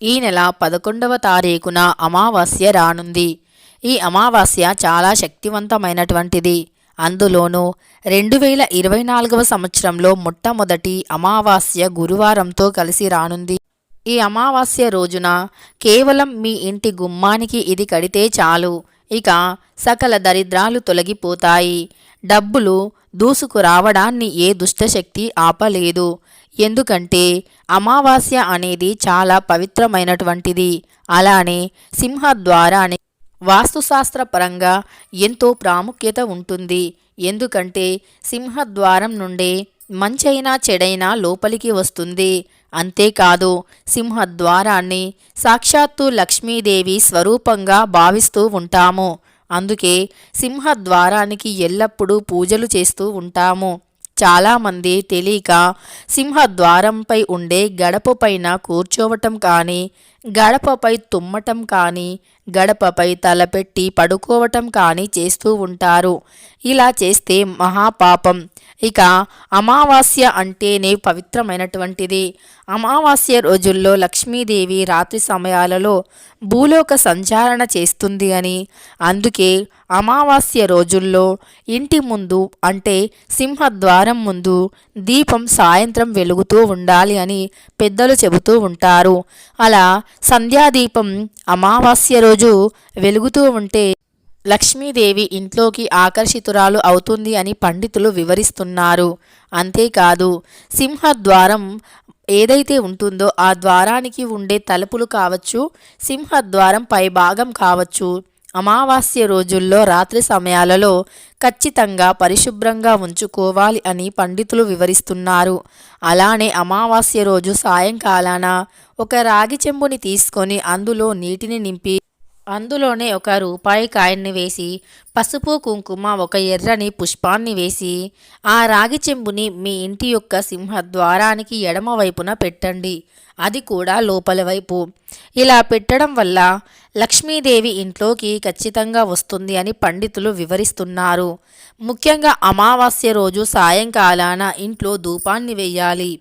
ఈ నెల పదకొండవ తారీఖున అమావాస్య రానుంది. ఈ అమావాస్య చాలా శక్తివంతమైనటువంటిది. అందులోనూ రెండు వేల ఇరవై నాలుగవ సంవత్సరంలో మొట్టమొదటి అమావాస్య గురువారంతో కలిసి రానుంది. ఈ అమావాస్య రోజున కేవలం మీ ఇంటి గుమ్మానికి ఇది కడితే చాలు. ఇక సకల దరిద్రాలు తొలగిపోతాయి. డబ్బులు దూసుకు రావడాన్ని ఏ దుష్టశక్తి ఆపలేదు. ఎందుకంటే అమావాస్య అనేది చాలా పవిత్రమైనటువంటిది. అలానే సింహద్వారాన్ని వాస్తుశాస్త్ర వాస్తుశాస్త్రపరంగా ఎంతో ప్రాముఖ్యత ఉంటుంది. ఎందుకంటే సింహద్వారం నుండే మంచైనా చెడైనా లోపలికి వస్తుంది. అంతేకాదు సింహద్వారాన్ని సాక్షాత్తు లక్ష్మీదేవి స్వరూపంగా భావిస్తూ ఉంటాము. అందుకే సింహద్వారానికి ఎల్లప్పుడూ పూజలు చేస్తూ ఉంటాము. చాలామంది తెలియక సింహద్వారంపై ఉండే గడప పైన కూర్చోవటం కానీ గడపపై తుమ్మటం కానీ గడపపై తలపెట్టి పడుకోవటం కానీ చేస్తూ ఉంటారు. ఇలా చేస్తే మహాపాపం. ఇక అమావాస్య అంటేనే పవిత్రమైనటువంటిది. అమావాస్య రోజుల్లో లక్ష్మీదేవి రాత్రి సమయాలలో భూలోక సంచారణ చేస్తుంది అని. అందుకే అమావాస్య రోజుల్లో ఇంటి ముందు అంటే సింహద్వారం ముందు దీపం సాయంత్రం వెలుగుతూ ఉండాలి అని పెద్దలు చెబుతూ ఉంటారు. అలా సంధ్యాదీపం అమావాస్య రోజు వెలుగుతూ ఉంటే లక్ష్మీదేవి ఇంట్లోకి ఆకర్షితురాలు అవుతుంది అని పండితులు వివరిస్తున్నారు. అంతేకాదు సింహద్వారం ఏదైతే ఉంటుందో ఆ ద్వారానికి ఉండే తలుపులు కావచ్చు సింహద్వారం పై భాగం కావచ్చు అమావాస్య రోజుల్లో రాత్రి సమయాలలో ఖచ్చితంగా పరిశుభ్రంగా ఉంచుకోవాలి అని పండితులు వివరిస్తున్నారు. అలానే అమావాస్య రోజు సాయంకాలాన ఒక రాగి చెంబుని తీసుకొని అందులో నీటిని నింపి అందులోనే ఒక రూపాయి కాయన్ని వేసి పసుపు కుంకుమ ఒక ఎర్రని పుష్పాన్ని వేసి ఆ రాగి చెంబుని మీ ఇంటి యొక్క సింహద్వారానికి ఎడమ వైపున పెట్టండి. అది కూడా లోపల వైపు. ఇలా పెట్టడం వల్ల లక్ష్మీదేవి ఇంట్లోకి ఖచ్చితంగా వస్తుంది అని పండితులు వివరిస్తున్నారు. ముఖ్యంగా అమావాస్య రోజు సాయంకాలాన ఇంట్లో ధూపాన్ని వేయాలి.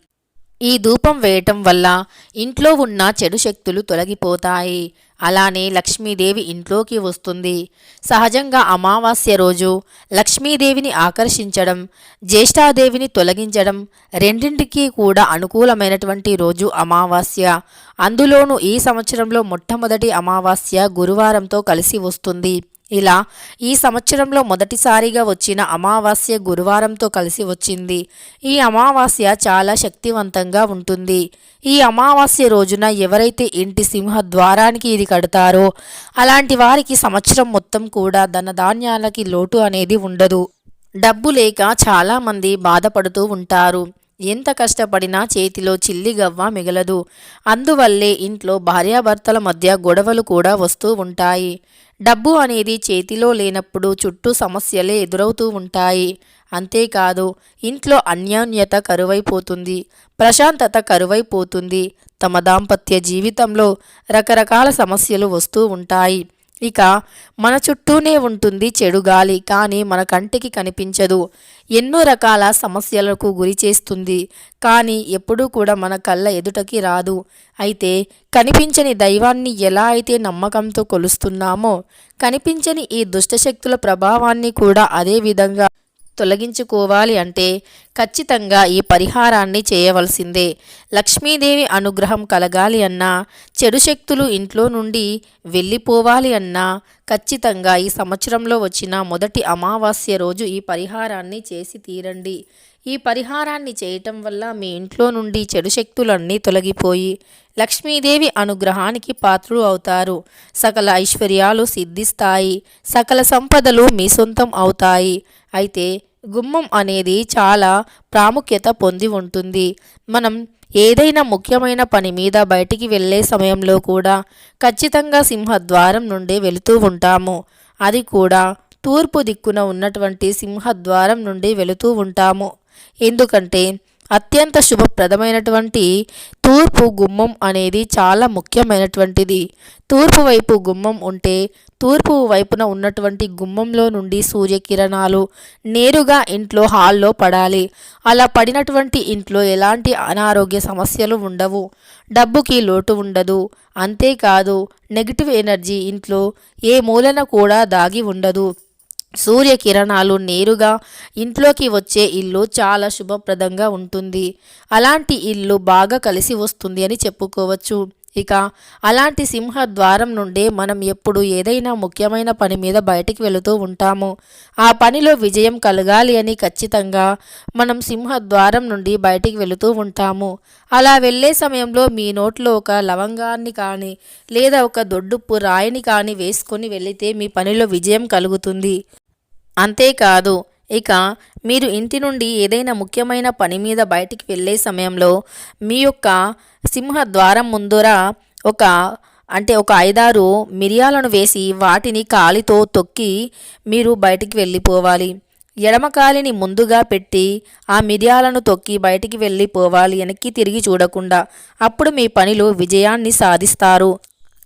ఈ ధూపం వేయటం వల్ల ఇంట్లో ఉన్న చెడు శక్తులు తొలగిపోతాయి. అలానే లక్ష్మీదేవి ఇంట్లోకి వస్తుంది. సహజంగా అమావాస్య రోజు లక్ష్మీదేవిని ఆకర్షించడం జ్యేష్ఠాదేవిని తొలగించడం రెండింటికి కూడా అనుకూలమైనటువంటి రోజు అమావాస్య. అందులోనూ ఈ సంవత్సరంలో మొట్టమొదటి అమావాస్య గురువారంతో కలిసి వస్తుంది. ఇలా ఈ సంవత్సరంలో మొదటిసారిగా వచ్చిన అమావాస్య గురువారంతో కలిసి వచ్చింది. ఈ అమావాస్య చాలా శక్తివంతంగా ఉంటుంది. ఈ అమావాస్య రోజున ఎవరైతే ఇంటి సింహ ద్వారానికి ఇది కడతారో అలాంటి వారికి సంవత్సరం మొత్తం కూడా ధనధాన్యాలకి లోటు అనేది ఉండదు. డబ్బు లేక చాలామంది బాధపడుతూ ఉంటారు. ఎంత కష్టపడినా చేతిలో చిల్లి గవ్వ మిగలదు. అందువల్లే ఇంట్లో భార్యాభర్తల మధ్య గొడవలు కూడా వస్తూ ఉంటాయి. డబ్బు అనేది చేతిలో లేనప్పుడు చుట్టూ సమస్యలే ఎదురవుతూ ఉంటాయి. అంతేకాదు ఇంట్లో అన్యోన్యత కరువైపోతుంది. ప్రశాంతత కరువైపోతుంది. తమ దాంపత్య జీవితంలో రకరకాల సమస్యలు వస్తూ ఉంటాయి. ఇక మన చుట్టూనే ఉంటుంది చెడు గాలి కానీ మన కంటికి కనిపించదు. ఎన్నో రకాల సమస్యలకు గురి చేస్తుంది. కానీ ఎప్పుడూ కూడా మన కళ్ళ ఎదుటకి రాదు. అయితే కనిపించని దైవాన్ని ఎలా అయితే నమ్మకంతో కొలుస్తున్నామో కనిపించని ఈ దుష్టశక్తుల ప్రభావాన్ని కూడా అదే విధంగా తొలగించుకోవాలి అంటే ఖచ్చితంగా ఈ పరిహారాన్ని చేయవలసిందే. లక్ష్మీదేవి అనుగ్రహం కలగాలి అన్నా చెడు శక్తులు ఇంట్లో నుండి వెళ్ళిపోవాలి అన్నా ఖచ్చితంగా ఈ సంవత్సరంలో వచ్చిన మొదటి అమావాస్య రోజు ఈ పరిహారాన్ని చేసి తీరండి. ఈ పరిహారాన్ని చేయటం వల్ల మీ ఇంట్లో నుండి చెడు శక్తులన్నీ తొలగిపోయి లక్ష్మీదేవి అనుగ్రహానికి పాత్రులు అవుతారు. సకల ఐశ్వర్యాలు సిద్ధిస్తాయి. సకల సంపదలు మీ సొంతం అవుతాయి. అయితే గుమ్మం అనేది చాలా ప్రాముఖ్యత పొంది ఉంటుంది. మనం ఏదైనా ముఖ్యమైన పని మీద బయటికి వెళ్ళే సమయంలో కూడా ఖచ్చితంగా సింహద్వారం నుండి వెళుతూ ఉంటాము. అది కూడా తూర్పు దిక్కున ఉన్నటువంటి సింహద్వారం నుండి వెళుతూ ఉంటాము. ఎందుకంటే అత్యంత శుభప్రదమైనటువంటి తూర్పు గుమ్మం అనేది చాలా ముఖ్యమైనటువంటిది. తూర్పు వైపు గుమ్మం ఉంటే తూర్పు వైపున ఉన్నటువంటి గుమ్మంలో నుండి సూర్యకిరణాలు నేరుగా ఇంట్లో హాల్లో పడాలి. అలా పడినటువంటి ఇంట్లో ఎలాంటి అనారోగ్య సమస్యలు ఉండవు. డబ్బుకి లోటు ఉండదు. అంతేకాదు నెగిటివ్ ఎనర్జీ ఇంట్లో ఏ మూలన కూడా దాగి ఉండదు. సూర్యకిరణాలు నేరుగా ఇంట్లోకి వచ్చే ఇల్లు చాలా శుభప్రదంగా ఉంటుంది. అలాంటి ఇల్లు బాగా కలిసి వస్తుంది అని చెప్పుకోవచ్చు. ఇక అలాంటి సింహ ద్వారం నుండే మనం ఎప్పుడు ఏదైనా ముఖ్యమైన పని మీద బయటికి వెళుతూ ఉంటాము. ఆ పనిలో విజయం కలగాలి అని ఖచ్చితంగా మనం సింహ ద్వారం నుండి బయటికి వెళుతూ ఉంటాము. అలా వెళ్ళే సమయంలో మీ నోట్లో ఒక లవంగాన్ని కానీ లేదా ఒక దొడ్డుప్పు రాయిని కానీ వేసుకొని వెళితే మీ పనిలో విజయం కలుగుతుంది. అంతేకాదు ఇక మీరు ఇంటి నుండి ఏదైనా ముఖ్యమైన పని మీద బయటికి వెళ్ళే సమయంలో మీ యొక్క సింహ ద్వారం ముందర ఒక అంటే ఒక ఐదారు మిరియాలను వేసి వాటిని కాలితో తొక్కి మీరు బయటికి వెళ్ళిపోవాలి. ఎడమకాలిని ముందుగా పెట్టి ఆ మిరియాలను తొక్కి బయటికి వెళ్ళిపోవాలి వెనక్కి తిరిగి చూడకుండా. అప్పుడు మీ పనిలో విజయాన్ని సాధిస్తారు.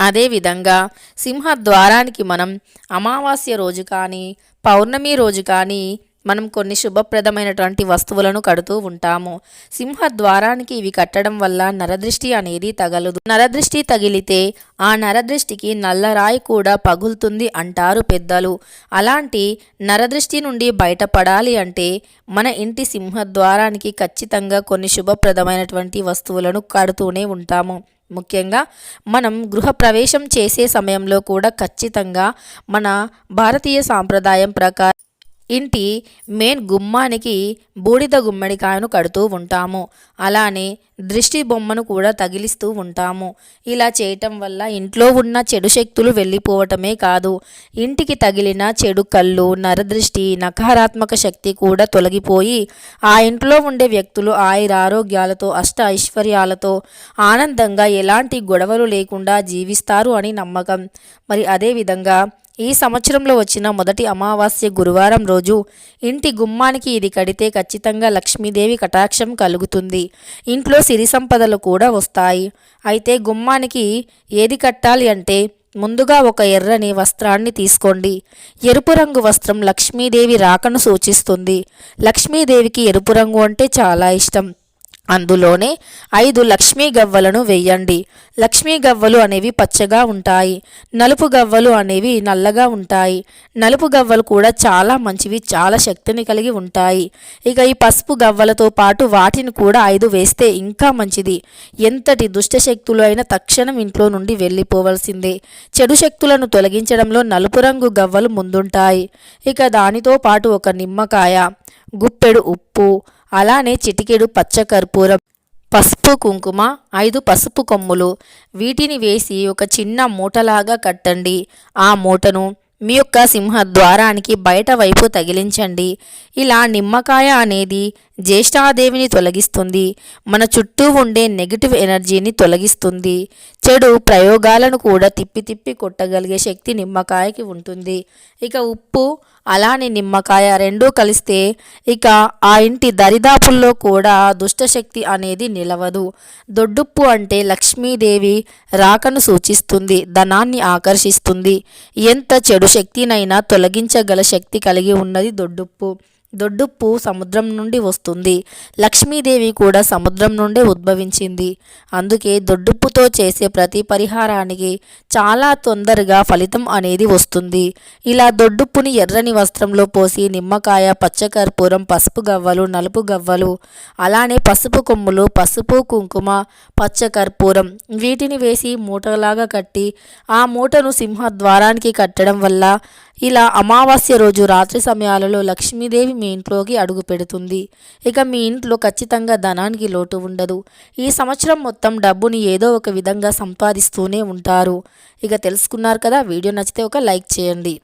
అదేవిధంగా సింహద్వారానికి మనం అమావాస్య రోజు కానీ పౌర్ణమి రోజు కానీ మనం కొన్ని శుభప్రదమైనటువంటి వస్తువులను కడుతూ ఉంటాము. సింహ ద్వారానికి ఇవి కట్టడం వల్ల నరదృష్టి అనేది తగలదు. నరదృష్టి తగిలితే ఆ నరదృష్టికి నల్లరాయి కూడా పగులుతుంది అంటారు పెద్దలు. అలాంటి నరదృష్టి నుండి బయటపడాలి అంటే మన ఇంటి సింహద్వారానికి ఖచ్చితంగా కొన్ని శుభప్రదమైనటువంటి వస్తువులను కడుతూనే ఉంటాము. ముఖ్యంగా మనం గృహప్రవేశం చేసే సమయంలో కూడా ఖచ్చితంగా మన భారతీయ సాంప్రదాయం ప్రకారం ఇంటి మెయిన్ గుమ్మానికి బూడిద గుమ్మడికాయను కడుతూ ఉంటాము. అలానే దృష్టి బొమ్మను కూడా తగిలిస్తూ ఉంటాము. ఇలా చేయటం వల్ల ఇంట్లో ఉన్న చెడు శక్తులు వెళ్ళిపోవటమే కాదు ఇంటికి తగిలిన చెడు కళ్ళు నరదృష్టి నకారాత్మక శక్తి కూడా తొలగిపోయి ఆ ఇంట్లో ఉండే వ్యక్తులు ఆయుర ఆరోగ్యాలతో అష్ట ఐశ్వర్యాలతో ఆనందంగా ఎలాంటి గొడవలు లేకుండా జీవిస్తారు అని నమ్మకం. మరి అదేవిధంగా ఈ సంవత్సరంలో వచ్చిన మొదటి అమావాస్య గురువారం రోజు ఇంటి గుమ్మానికి ఇది కడితే ఖచ్చితంగా లక్ష్మీదేవి కటాక్షం కలుగుతుంది. ఇంట్లో సిరి సంపదలు కూడా వస్తాయి. అయితే గుమ్మానికి ఏది కట్టాలి అంటే ముందుగా ఒక ఎర్రని వస్త్రాన్ని తీసుకోండి. ఎరుపు రంగు వస్త్రం లక్ష్మీదేవి రాకను సూచిస్తుంది. లక్ష్మీదేవికి ఎరుపు రంగు అంటే చాలా ఇష్టం. అందులోనే ఐదు లక్ష్మీ గవ్వలను వెయ్యండి లక్ష్మీ గవ్వలు అనేవి పచ్చగా ఉంటాయి. నలుపు గవ్వలు అనేవి నల్లగా ఉంటాయి. నలుపు గవ్వలు కూడా చాలా మంచివి చాలా శక్తిని కలిగి ఉంటాయి. ఇక ఈ పసుపు గవ్వలతో పాటు వాటిని కూడా ఐదు వేస్తే ఇంకా మంచిది. ఎంతటి దుష్ట శక్తులు అయినా తక్షణం ఇంట్లో నుండి వెళ్ళిపోవలసిందే. చెడు శక్తులను తొలగించడంలో నలుపు రంగు గవ్వలు ముందుంటాయి. ఇక దానితో పాటు ఒక నిమ్మకాయ గుప్పెడు ఉప్పు అలానే చిటికెడు పచ్చకర్పూరం పసుపు కుంకుమ ఐదు పసుపు కొమ్ములు. వీటిని వేసి ఒక చిన్న మూటలాగా కట్టండి. ఆ మూటను మీ యొక్క సింహ ద్వారానికి బయట వైపు తగిలించండి. ఇలా నిమ్మకాయ అనేది జ్యేష్ఠాదేవిని తొలగిస్తుంది. మన చుట్టూ ఉండే నెగిటివ్ ఎనర్జీని తొలగిస్తుంది. చెడు ప్రయోగాలను కూడా తిప్పి తిప్పి కొట్టగలిగే శక్తి నిమ్మకాయకి ఉంటుంది. ఇక ఉప్పు అలానే నిమ్మకాయ రెండూ కలిస్తే ఇక ఆ ఇంటి దరిదాపుల్లో కూడా దుష్టశక్తి అనేది నిలవదు. దొడ్డుప్పు అంటే లక్ష్మీదేవి రాకను సూచిస్తుంది ధనాన్ని ఆకర్షిస్తుంది. ఎంత చెడు శక్తినైనా తొలగించగల శక్తి కలిగి ఉన్నది దొడ్డుప్పు. దొడ్డుప్పు సముద్రం నుండి వస్తుంది. లక్ష్మీదేవి కూడా సముద్రం నుండే ఉద్భవించింది. అందుకే దొడ్డుప్పుతో చేసే ప్రతి పరిహారానికి చాలా తొందరగా ఫలితం అనేది వస్తుంది. ఇలా దొడ్డుప్పుని ఎర్రని వస్త్రంలో పోసి నిమ్మకాయ పచ్చకర్పూరం పసుపు గవ్వలు నలుపు గవ్వలు అలానే పసుపు కొమ్ములు పసుపు కుంకుమ పచ్చకర్పూరం వీటిని వేసి మూటలాగా కట్టి ఆ మూటను సింహ ద్వారానికి కట్టడం వల్ల ఇలా అమావాస్య రోజు రాత్రి సమయాలలో లక్ష్మీదేవి మీ ఇంట్లోకి అడుగు పెడుతుంది. ఇక మీ ఇంట్లో ఖచ్చితంగా ధనానికి లోటు ఉండదు. ఈ సంవత్సరం మొత్తం డబ్బుని ఏదో ఒక విధంగా సంపాదిస్తూనే ఉంటారు. ఇక తెలుసుకున్నారు కదా వీడియో నచ్చితే ఒక లైక్ చేయండి.